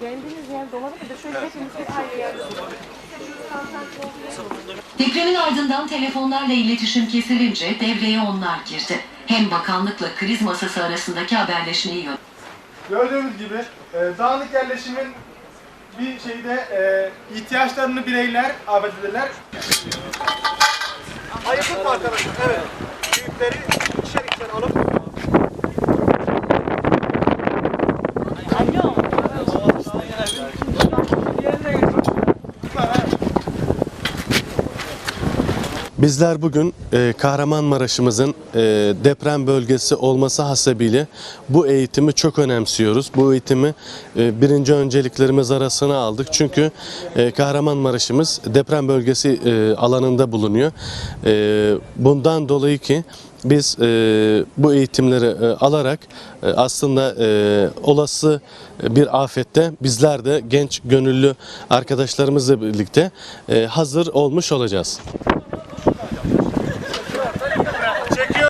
Kendiniz yerde olabilir de şöyle hepimiz bir ayrı yerde. Depremin ardından telefonlarla iletişim kesilince devreye onlar girdi. Hem bakanlıkla kriz masası arasındaki haberleşmeyi yönetti. Gördüğünüz gibi e, dağınık yerleşimin bir şeyde e, ihtiyaçlarını bireyler, abedeler. Ayıklık mı arkadaşlar? Evet. Büyükleri ikişer ikişer alıp Bizler bugün e, Kahramanmaraş'ımızın e, deprem bölgesi olması hasebiyle bu eğitimi çok önemsiyoruz. Bu eğitimi e, birinci önceliklerimiz arasına aldık. Çünkü e, Kahramanmaraş'ımız deprem bölgesi e, alanında bulunuyor. E, bundan dolayı ki biz e, bu eğitimleri e, alarak e, aslında e, olası bir afette bizler de genç gönüllü arkadaşlarımızla birlikte e, hazır olmuş olacağız. Check you.